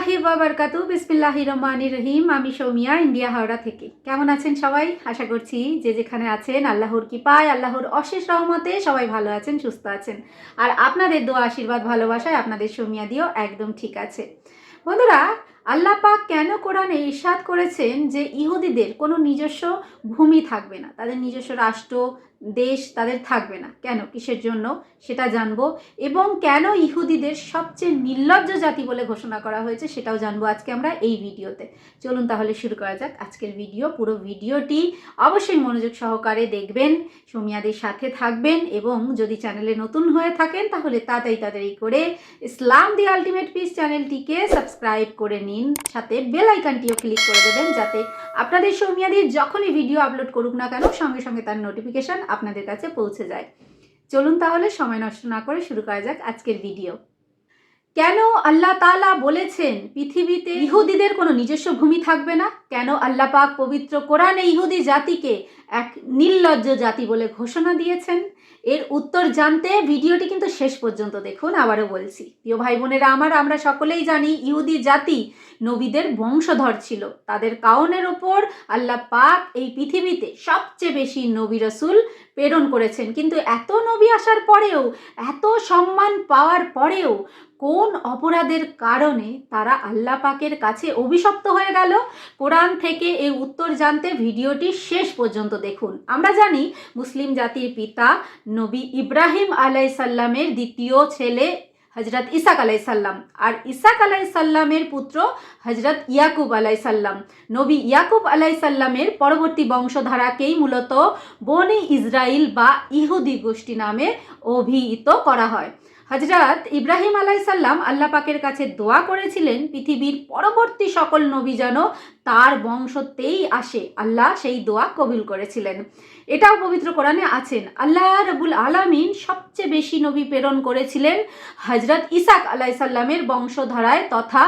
রহমতুল্লাহি বাবরকাতু বিসমিল্লাহি রহমানি রহিম আমি সৌমিয়া, ইন্ডিয়া হাওড়া থেকে। কেমন আছেন সবাই? আশা করছি যে যেখানে আছেন, আল্লাহর কৃপায়, আল্লাহর অশেষ রহমতে সবাই ভালো আছেন, সুস্থ আছেন। আর আপনাদের দোয়া, আশীর্বাদ, ভালোবাসায় আপনাদের সৌমিয়া দিও একদম ঠিক আছে। বন্ধুরা আল্লাহ পাক কেন কোরআনে ইরশাদ করেছেন যে ইহুদিদের কোনো নিজস্ব ভূমি থাকবে না? তাদের নিজস্ব রাষ্ট্র, দেশ তাদের থাকবে না। কেন? কিসের জন্য? সেটা জানব। এবং কেন ইহুদিদের সবচেয়ে নির্লজ্জ জাতি বলে ঘোষণা করা হয়েছে সেটাও জানব আজকে আমরা এই ভিডিওতে। চলুন তাহলে শুরু করা যাক আজকের ভিডিও, পুরো ভিডিওটি অবশ্যই মনোযোগ সহকারে দেখবেন, সোমিয়াদের সাথে থাকবেন এবং যদি চ্যানেলে নতুন হয়ে থাকেন তাহলে তাড়াতাড়ি তাড়াতাড়ি করে ইসলাম দি আলটিমেট পিস চ্যানেলটিকে সাবস্ক্রাইব করে নিন। সাথে বেল আইকনটিও ক্লিক করে দেবেন যাতে আপনাদের সৌমিয়াদির যখনই ভিডিও আপলোড করুক না কেন সঙ্গে সঙ্গে তার নোটিফিকেশান আপনাদের কাছে পৌঁছে যায়। চলুন তাহলে সময় নষ্ট না করে শুরু করা যাক আজকের ভিডিও। কেন আল্লাহ তালা বলেছেন পৃথিবীতে ইহুদিদের কোনো নিজস্ব ভূমি থাকবে না? কেন আল্লাহ পাক পবিত্র কোরআনে ইহুদি জাতিকে এক নির্লজ্জ জাতি বলে ঘোষণা দিয়েছেন? এর উত্তর জানতে ভিডিওটি কিন্তু শেষ পর্যন্ত দেখুন, আবারও বলছি। প্রিয় ভাই বোনেরা, আমার, আমরা সকলেই জানি ইহুদি জাতি নবীদের বংশধর ছিল। তাদের কাউনের ওপর আল্লাহ পাক এই পৃথিবীতে সবচেয়ে বেশি নবী রসুল প্রেরণ করেছেন। কিন্তু এত নবী আসার পরেও, এত সম্মান পাওয়ার পরেও কোন অপরাধের কারণে তারা আল্লাহ পাকের কাছে অভিশপ্ত হয়ে গেল? কোরআন থেকে এই উত্তর জানতে ভিডিওটি শেষ পর্যন্ত দেখুন। আমরা জানি মুসলিম জাতির পিতা নবী ইব্রাহিম আলাইসাল্লামের দ্বিতীয় ছেলে হজরত ইসাক আলাইসাল্লাম আর ইসাক আলাইসাল্লামের পুত্র হজরত ইয়াকুব আলাইসাল্লাম নবী ইয়াকুব আলাইসাল্লামের পরবর্তী বংশধারাকেই মূলত বনি ইসরাইল বা ইহুদি গোষ্ঠী নামে অভিহিত করা হয়। হজরত ইব্রাহিম আলাইসাল্লাম আল্লাহ পাকের কাছে দোয়া করেছিলেন, পৃথিবীর পরবর্তী সকল নবী যেন তার বংশতেই আসে। আল্লাহ সেই দোয়া কবিল করেছিলেন। এটাও পবিত্র কোরআনে আছেন, আল্লাহ রবুল আলামিন সবচেয়ে বেশি নবী প্রেরণ করেছিলেন হজরত ইসাক আলাইসাল্লামের বংশধারায় তথা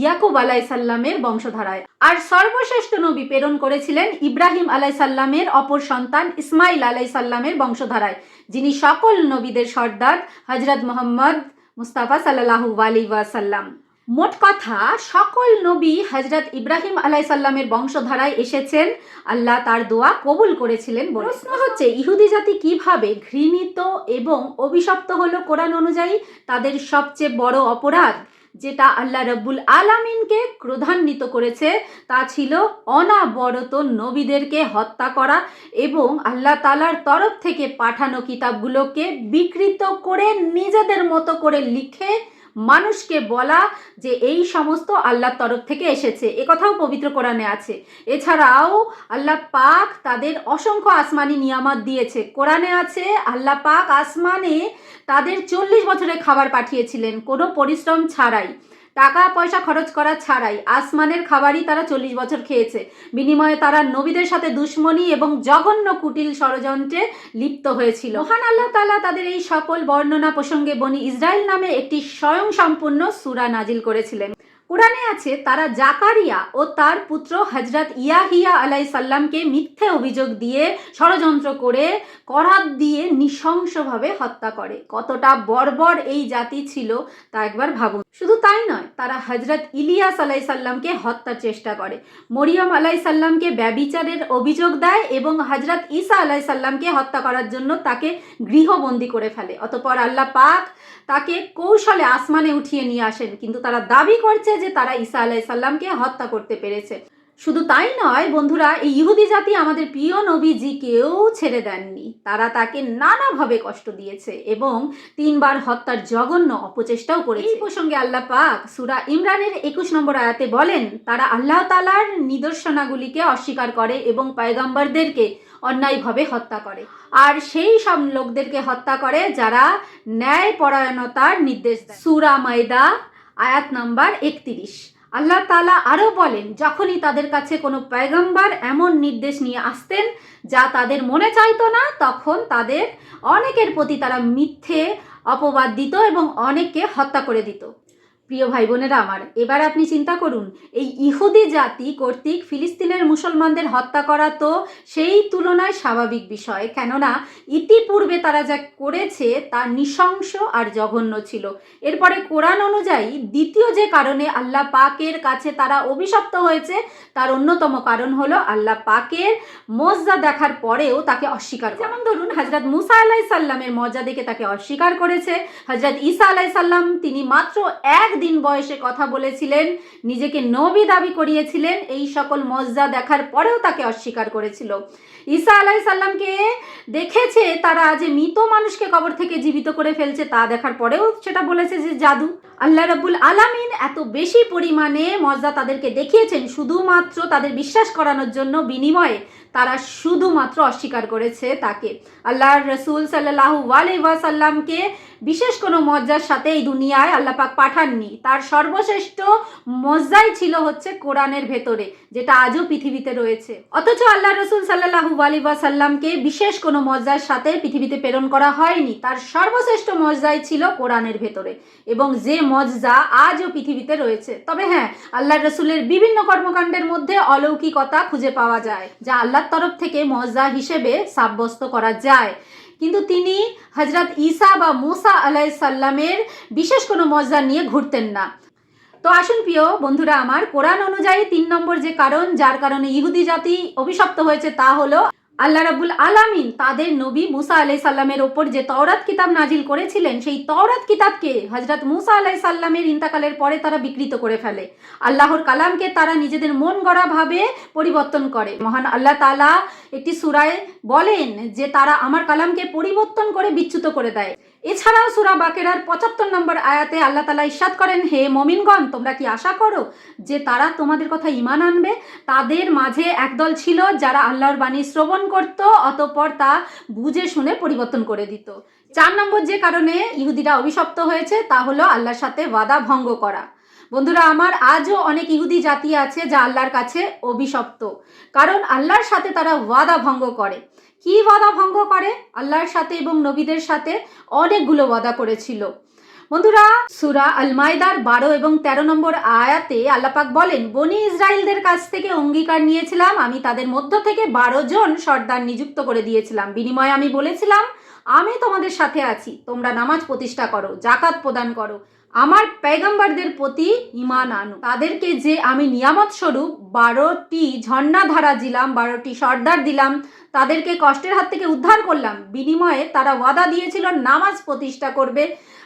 ইয়াকুব আলাইসাল্লামের বংশধারায়। আর সর্বশ্রেষ্ঠ নবী প্রেরণ করেছিলেন ইব্রাহিম আলাইসাল্লামের অপর সন্তান ইসমাইল আলাইসাল্লামের বংশধারায়। যিনি সকল নবীদের সর্দার হজরত মোহাম্মদ মুস্তাফা সাল্লাহু আলি ওয়াসাল্লাম। মোট কথা, সকল নবী হজরত ইব্রাহিম আলাই সাল্লামের বংশধারায় এসেছেন। আল্লাহ তার দোয়া কবুল করেছিলেন। প্রশ্ন হচ্ছে, ইহুদি জাতি কীভাবে ঘৃণিত এবং অভিশপ্ত হলো কোরআন অনুযায়ী তাদের সবচেয়ে বড় অপরাধ? যেটা আল্লাহ রব্বুল আলামিনকে ক্রোধান্বিত করেছে, তা ছিল অনাবরত নবীদেরকে হত্যা করা এবং আল্লাহ তালার তরফ থেকে পাঠানো কিতাবগুলোকে বিকৃত করে নিজেদের মতো করে লিখে মানুষকে বলা যে এই সমস্ত আল্লাহর তরফ থেকে এসেছে। কথাও পবিত্র কোরআনে আছে। এছাড়াও আল্লাহ পাক তাদের অসংখ্য আসমানি নিয়ামত দিয়েছে। কোরআনে আছে, আল্লাহ পাক আসমানে তাদের চল্লিশ বছরের খাবার পাঠিয়েছিলেন। কোনো পরিশ্রম ছাড়াই। টাকা পয়সা খরচ করা ছাড়াই আসমানের খাবারই তারা চল্লিশ বছর খেয়েছে। বিনিময়ে তারা নবীদের সাথে দুশ্মনী এবং জঘন্য কুটিল ষড়যন্ত্রে লিপ্ত হয়েছিল। মহান আল্লাহ তালা তাদের এই সকল বর্ণনা প্রসঙ্গে বনি ইসরায়েল নামে একটি স্বয়ং সম্পূর্ণ সুরা নাজিল করেছিলেন। কোরআনে আছে, তারা জাকারিয়া ও তার পুত্র হজরত ইয়াহিয়া আলাই সাল্লামকে মিথ্যে অভিযোগ দিয়ে ষড়যন্ত্র করে করাত দিয়ে নৃশংসভাবে হত্যা করে। কতটা বর্বর এই জাতি ছিল তা একবার ভাবুন। শুধু তাই নয়, তারা হজরত ইলিয়াস আলাই সাল্লামকে হত্যার চেষ্টা করে। মরিয়ম আলাই সাল্লামকে ব্যবিচারের অভিযোগ দেয় এবং হজরত ঈসা আলাই সাল্লামকে হত্যা করার জন্য তাকে গৃহবন্দী করে ফেলে। অতপর আল্লাহ পাক তাকে কৌশলে আসমানে উঠিয়ে নিয়ে আসেন, কিন্তু তারা দাবি করছে যে তারা ঈসা আলাই সাল্লামকে হত্যা করতে পেরেছে। শুধু তাই নয় বন্ধুরা এই ইহুদি জাতি আমাদের প্রিয় নবীজিকেও ছেড়ে দেননি। তারা তাকে নানাভাবে কষ্ট দিয়েছে এবং তিনবার হত্যার জঘন্য অপচেষ্টাও করেছে। এই প্রসঙ্গে আল্লাহ পাক সুরা ইমরানের একুশ নম্বর আয়াতে বলেন তারা আল্লাহ তালার নিদর্শনাগুলিকে অস্বীকার করে এবং পয়গম্বরদেরকে অন্যায়ভাবে হত্যা করে। আর সেই সব লোকদেরকে হত্যা করে যারা ন্যায় পরায়ণতার নির্দেশ দেয়। সুরা মাইদা আয়াত নাম্বার একত্রিশ। আল্লাহ তালা আরও বলেন, যখনই তাদের কাছে কোনো পয়গম্বর এমন নির্দেশ নিয়ে আসতেন যা তাদের মনে চাইতো না, তখন তাদের অনেকের প্রতি তারা মিথ্যে, অপবাদ দিত এবং অনেককে হত্যা করে দিত। প্রিয় ভাই বোনেরা আমার, এবার আপনি চিন্তা করুন, এই ইহুদি জাতি কর্তৃক ফিলিস্তিনের মুসলমানদের হত্যা করা তো সেই তুলনায় স্বাভাবিক বিষয়। কেননা, ইতিপূর্বে তারা যা করেছে তা নৃশংস আর জঘন্য ছিল। এরপরে কোরআন অনুযায়ী দ্বিতীয় যে কারণে আল্লাহ পাকের কাছে তারা অভিশপ্ত হয়েছে, তার অন্যতম কারণ হলো আল্লাহ পাকের মজ্জা দেখার পরেও তাকে অস্বীকার যেমন ধরুন হজরত মুসা আলাহি সাল্লামের মজা দেখে তাকে অস্বীকার করেছে। হজরত ঈসা আলাহি সাল্লাম তিনি মাত্র একদিন বয়সে কথা বলেছিলেন, নিজেকে নবী দাবি করিয়েছিলেন, এই সকল মজ্জা দেখার পরেও তাকে অস্বীকার করেছিল। ঈসা আলাহি সাল্লামকে দেখেছে, তারা যে মৃত মানুষকে কবর থেকে জীবিত করে ফেলছে, তা দেখার পরেও সেটা বলেছে যে জাদু। আল্লাহ রাব্বুল আলামিন এত বেশি পরিমাণে মজা তাদেরকে দেখিয়েছেন, শুধুমাত্র তাদের বিশ্বাস করানোর জন্য বিনিময়ে। তারা শুধুমাত্র অস্বীকার করেছে তাকে। আল্লাহর রসুল সাল্লাহু আলাইসাল্লামকে বিশেষ কোনো মজ্জার সাথে এই দুনিয়ায় আল্লাহ পাক পাঠাননি। তার সর্বশ্রেষ্ঠ মজ্জাই ছিল হচ্ছে কোরআনের ভেতরে, যেটা আজও পৃথিবীতে রয়েছে। অথচ আল্লাহ রসুল সাল্লাহু আলিবাসাল্লামকে বিশেষ কোনো মজ্জার সাথে পৃথিবীতে প্রেরণ করা হয়নি। তার সর্বশ্রেষ্ঠ মজ্জাই ছিল কোরআনের ভেতরে এবং যে মজ্জা আজও পৃথিবীতে রয়েছে। তবে হ্যাঁ আল্লাহ রসুলের বিভিন্ন কর্মকাণ্ডের মধ্যে অলৌকিকতা খুঁজে পাওয়া যায়, যা আল্লাহর তরফ থেকে মজা হিসেবে সাব্যস্ত করা যায়। কিন্তু তিনি হজরত ঈসা বা মুসা আলাই সাল্লামের বিশেষ কোনো মজা নিয়ে ঘুরতেন না। তো আসুন প্রিয় বন্ধুরা, আমার কোরআন অনুযায়ী তিন নম্বর যে কারণ, যার কারণে ইহুদি জাতি অভিশপ্ত হয়েছে তা হলো আল্লাহ রাবুল আলামিন তাদের নবী মুসা আলাই সাল্লামের ওপর যে তওরাত কিতাব নাজিল করেছিলেন, সেই তওরাত কিতাবকে হজরত মুসা আলাই সাল্লামের ইন্তাকালের পরে তারা বিকৃত করে ফেলে। আল্লাহর কালামকে তারা নিজেদের মন গড়াভাবে পরিবর্তন করে। মহান আল্লাহ তালা একটি সুরায় বলেন যে তারা আমার কালামকে পরিবর্তন করে বিচ্যুত করে দেয়। এছাড়াও সুরা বাকেরার পঁচাত্তর নম্বর আয়াতে আল্লাহ তালা ইস্বাদ করেন, হে মমিনগণ, তোমরা কি আশা করো যে তারা তোমাদের কথা ইমান আনবে? তাদের মাঝে একদল ছিল যারা আল্লাহর বাণী শ্রবণ করত, অতঃপর তা বুঝে শুনে পরিবর্তন করে দিত। চার নম্বর যে কারণে ইহুদিরা অভিশপ্ত হয়েছে, তা হলো আল্লাহর সাথে ওয়াদা ভঙ্গ করা। বন্ধুরা, আমার আজও অনেক ইহুদি জাতি আছে যা আল্লাহর কাছে অভিশপ্ত। কারণ আল্লাহর সাথে তারা ওয়াদা ভঙ্গ করে। কি ওয়াদা ভঙ্গ করে? আল্লাহর সাথে এবং নবীদের সাথে অনেকগুলো ওয়াদা করেছিল। বন্ধুরা, সুরা আল মাইদার বারো এবং ১৩ নম্বর আয়াতে আল্লাপাক বলেন, বনি ইসরায়েলদের কাছ থেকে অঙ্গীকার নিয়েছিলাম। আমি তাদের মধ্য থেকে বারো জন সর্দার নিযুক্ত করে দিয়েছিলাম। বিনিময়ে আমি বলেছিলাম আমি তোমাদের সাথে আছি। তোমরা নামাজ প্রতিষ্ঠা করো জাকাত প্রদান করো। আমার পেগম্বরদের প্রতি ইমান আনো। তাদেরকে যে আমি নিয়ামত স্বরূপ বারোটি ঝর্ণাধারা দিলাম, বারোটি সর্দার দিলাম, তাদেরকে কষ্টের হাত থেকে উদ্ধার করলাম। বিনিময়ে তারা ওয়াদা দিয়েছিল, নামাজ প্রতিষ্ঠা করবে,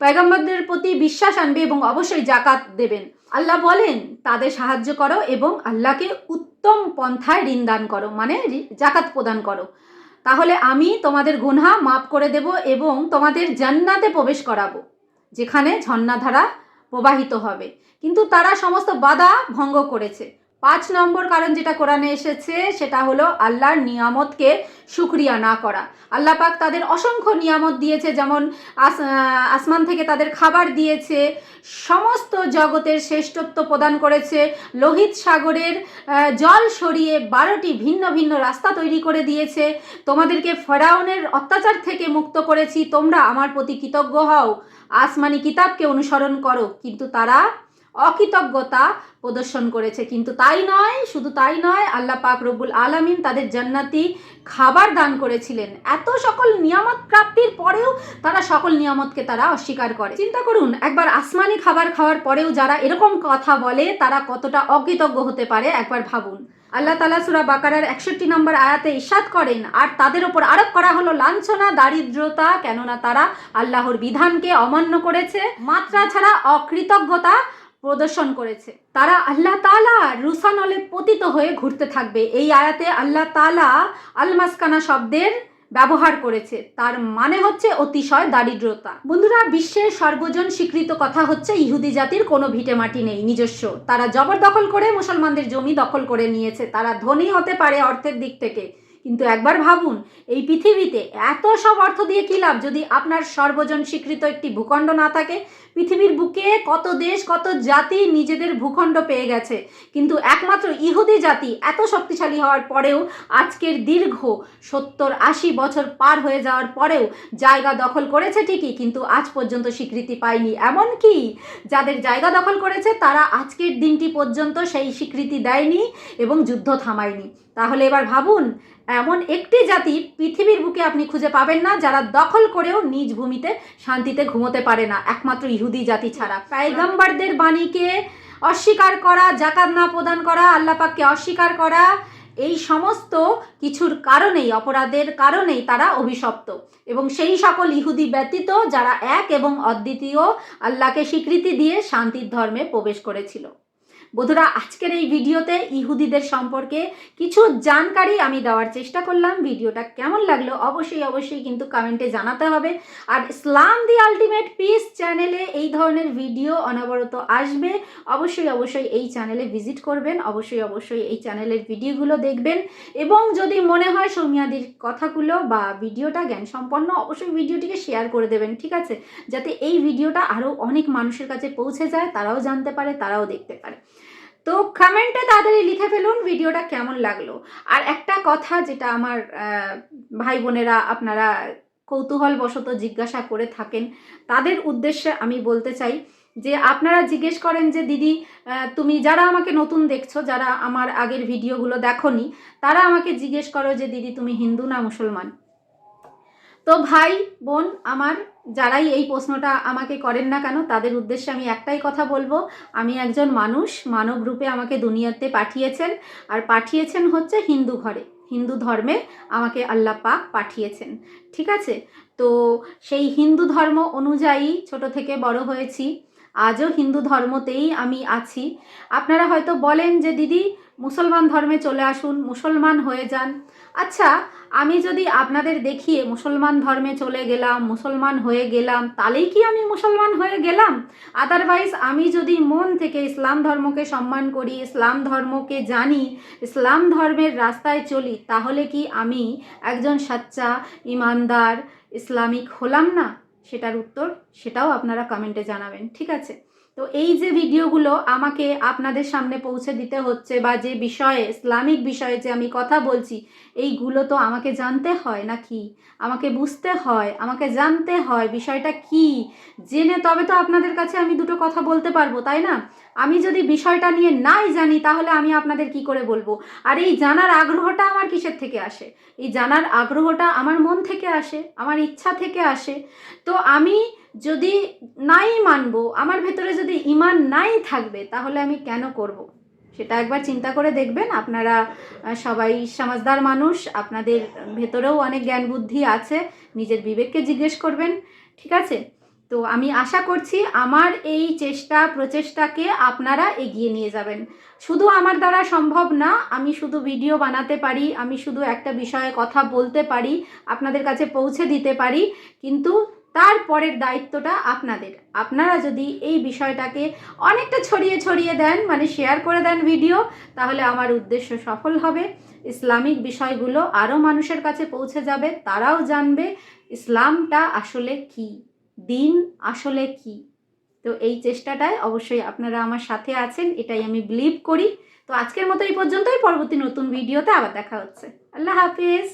পয়গম্বরদের প্রতি বিশ্বাস আনবে এবং অবশ্যই জাকাত দেবেন। আল্লাহ বলেন, তাদের সাহায্য করো এবং আল্লাহকে উত্তম পন্থায় ঋণ দান করো মানে জাকাত প্রদান করো। তাহলে আমি তোমাদের গুনহা মাফ করে দেব এবং তোমাদের জান্নাতে প্রবেশ করাবো, যেখানে ঝর্ণাধারা প্রবাহিত হবে। কিন্তু তারা সমস্ত বাধা ভঙ্গ করেছে। পাঁচ নম্বর কারণ যেটা কোরআনে এসেছে, সেটা হলো আল্লাহর নিয়ামতকে সুক্রিয়া না করা। আল্লাহ পাক তাদের অসংখ্য নিয়ামত দিয়েছে, যেমন আস আসমান থেকে তাদের খাবার দিয়েছে, সমস্ত জগতের শ্রেষ্ঠত্ব প্রদান করেছে, লোহিত সাগরের জল সরিয়ে বারোটি ভিন্ন ভিন্ন রাস্তা তৈরি করে দিয়েছে, তোমাদেরকে ফেরাউনের অত্যাচার থেকে মুক্ত করেছি, তোমরা আমার প্রতি কৃতজ্ঞ হও, আসমানি কিতাবকে অনুসরণ করো। কিন্তু তারা অকৃতজ্ঞতা প্রদর্শন করেছে। কিন্তু তাই নয়, শুধু তাই নয়, আল্লাহ পাক রব্বুল আলামিন তাদের জান্নাতি খাবার দান করেছিলেন। এত সকল নিয়ামত প্রাপ্তির পরেও তারা সকল নিয়ামতকে তারা অস্বীকার করে। চিন্তা করুন, একবার আসমানি খাবার খাওয়ার পরেও যারা এরকম কথা বলে, তারা কতটা অকৃতজ্ঞ হতে পারে একবার ভাবুন। আল্লাহ তালা সুরা বাকারার একষট্টি নম্বর আয়াতে ইস্বাদ করেন, আর তাদের ওপর আরোপ করা হলো লাঞ্ছনা, দারিদ্রতা, কেননা তারা আল্লাহর বিধানকে অমান্য করেছে। মাত্রা ছাড়া অকৃতজ্ঞতা প্রদর্শন করেছে। তারা আল্লাহ তালা রুসানলে পতিত হয়ে ঘুরতে থাকবে। এই আয়াতে আল্লাহ তালা আলমাসকানা শব্দের ব্যবহার করেছে। তার মানে হচ্ছে অতিশয় দারিদ্রতা। বন্ধুরা, বিশ্বের সর্বজন স্বীকৃত কথা হচ্ছে ইহুদি জাতির কোনো ভিটে মাটি নেই, নিজস্ব। তারা জবরদখল করে মুসলমানদের জমি দখল করে নিয়েছে। তারা ধনী হতে পারে অর্থের দিক থেকে। কিন্তু একবার ভাবুন, এই পৃথিবীতে এত সব অর্থ দিয়ে কী লাভ? যদি আপনার সর্বজন স্বীকৃত একটি ভূখণ্ড না থাকে, পৃথিবীর বুকে কত দেশ, কত জাতি নিজেদের ভূখণ্ড পেয়ে গেছে। কিন্তু একমাত্র ইহুদি জাতি এত শক্তিশালী হওয়ার পরেও আজকের দীর্ঘ সত্তর আশি বছর পার হয়ে যাওয়ার পরেও জায়গা দখল করেছে ঠিকই, কিন্তু আজ পর্যন্ত স্বীকৃতি পায়নি। এমন কি যাদের জায়গা দখল করেছে, তারা আজকের দিনটি পর্যন্ত সেই স্বীকৃতি দেয়নি এবং যুদ্ধ থামায়নি। তাহলে এবার ভাবুন এমন একটি জাতি পৃথিবীর বুকে আপনি খুঁজে পাবেন না, যারা দখল করেও নিজ ভূমিতে শান্তিতে ঘুমোতে পারে না। একমাত্র ইহুদি জাতি ছাড়া। পায়গাম্বারদের বাণীকে অস্বীকার করা জাকাত না প্রদান করা আল্লাপাককে অস্বীকার করা, এই সমস্ত কিছুর কারণেই, অপরাধের কারণেই তারা অভিশপ্ত। এবং সেই সকল ইহুদি ব্যতীত যারা এক এবং অদ্বিতীয় আল্লাহকে স্বীকৃতি দিয়ে শান্তির ধর্মে প্রবেশ করেছিল। বন্ধুরা, আজকের এই ভিডিওতে ইহুদিদের সম্পর্কে কিছু জানকারি আমি দেওয়ার চেষ্টা করলাম। ভিডিওটা কেমন লাগল অবশ্যই অবশ্যই কিন্তু কমেন্টে জানাতে হবে। আর ইসলাম দি আলটিমেট পিস চ্যানেলে এই ধরনের ভিডিও অনবরত আসবে। অবশ্যই অবশ্যই এই চ্যানেলে ভিজিট করবেন, অবশ্যই অবশ্যই এই চ্যানেলের ভিডিওগুলো দেখবেন। এবং যদি মনে হয় সৌমিয়াদির কথাগুলো বা ভিডিওটা জ্ঞান সম্পন্ন অবশ্যই ভিডিওটিকে শেয়ার করে দেবেন, ঠিক আছে? যাতে এই ভিডিওটা আরও অনেক মানুষের কাছে পৌঁছে যায়, তারাও জানতে পারে, তারাও দেখতে পারে। তো কমেন্টে তাড়াতাড়ি লিখে ফেলুন ভিডিওটা কেমন লাগল। আর একটা কথা যেটা আমার ভাই বোনেরা আপনারা কৌতূহলবশত জিজ্ঞাসা করে থাকেন, তাদের উদ্দেশ্যে আমি বলতে চাই যে আপনারা জিজ্ঞেস করেন যে, দিদি তুমি যারা আমাকে নতুন দেখছ, যারা আমার আগের ভিডিওগুলো দেখোনি, তারা আমাকে জিজ্ঞেস করো যে, দিদি, তুমি হিন্দু না মুসলমান? তো ভাই বোন আমার যারাই এই প্রশ্নটা আমাকে করেন না কেন, তাদের উদ্দেশ্যে আমি একটাই কথা বলব। আমি একজন মানুষ, মানব রূপে আমাকে দুনিয়াতে পাঠিয়েছেন, আর পাঠিয়েছেন হচ্ছে হিন্দু ঘরে। হিন্দু ধর্মে আমাকে আল্লাহ পাক পাঠিয়েছেন, ঠিক আছে? তো সেই হিন্দু ধর্ম অনুযায়ী ছোট থেকে বড় হয়েছি, আজও হিন্দু ধর্মতেই আমি আছি। আপনারা হয়তো বলেন যে, দিদি মুসলমান ধর্মে চলে আসুন, মুসলমান হয়ে যান। আচ্ছা আমি যদি আপনাদের দেখিয়ে মুসলমান ধর্মে চলে গেলাম, মুসলমান হয়ে গেলাম, তাহলেই কি আমি মুসলমান হয়ে গেলাম? আদারওয়াইজ আমি যদি মন থেকে ইসলাম ধর্মকে সম্মান করি, ইসলাম ধর্মকে জানি, ইসলাম ধর্মের রাস্তায় চলি, তাহলে কি আমি একজন সাচ্চা, ইমানদার, ইসলামিক হলাম না? সেটার উত্তর সেটাও আপনারা কমেন্টে জানাবেন, ঠিক আছে? তো এই যে ভিডিওগুলো আমাকে আপনাদের সামনে পৌঁছে দিতে হচ্ছে বা যে বিষয়ে, ইসলামিক বিষয়ে যে আমি কথা বলছি, এইগুলো তো আমাকে জানতে হয় নাকি? আমাকে বুঝতে হয়, আমাকে জানতে হয় বিষয়টা কি? জেনে তবে তো আপনাদের কাছে আমি দুটো কথা বলতে পারব, তাই না? আমি যদি বিষয়টা নিয়ে নাই জানি, তাহলে আমি আপনাদের কি করে বলব? আর এই জানার আগ্রহটা আমার কিসের থেকে আসে? এই জানার আগ্রহটা আমার মন থেকে আসে, আমার ইচ্ছা থেকে আসে। তো আমি যদি নাই মানবো, আমার ভেতরে যদি ইমান নাই থাকবে, তাহলে আমি কেন করব। সেটা একবার চিন্তা করে দেখবেন। আপনারা সবাই সমাজদার মানুষ, আপনাদের ভেতরেও অনেক জ্ঞান বুদ্ধি আছে, নিজের বিবেককে জিজ্ঞেস করবেন, ঠিক আছে? তো আমি আশা করছি আমার এই চেষ্টা, প্রচেষ্টাকে আপনারা এগিয়ে নিয়ে যাবেন। শুধু আমার দ্বারা সম্ভব না, আমি শুধু ভিডিও বানাতে পারি, আমি শুধু একটা বিষয়ে কথা বলতে পারি, আপনাদের কাছে পৌঁছে দিতে পারি, কিন্তু তারপরের দায়িত্বটা আপনাদের। আপনারা যদি এই বিষয়টাকে অনেকটা ছড়িয়ে ছড়িয়ে দেন মানে শেয়ার করে দেন ভিডিও তাহলে আমার উদ্দেশ্য সফল হবে। ইসলামিক বিষয়গুলো আরও মানুষের কাছে পৌঁছে যাবে, তারাও জানবে ইসলামটা আসলে কি, দিন আসলে কি। তো এই চেষ্টাটায় অবশ্যই আপনারা আমার সাথে আছেন, এটাই আমি বিলিভ করি। তো আজকের মতো এই পর্যন্তই, পরবর্তী নতুন ভিডিওতে আবার দেখা হচ্ছে। আল্লাহ হাফিজ!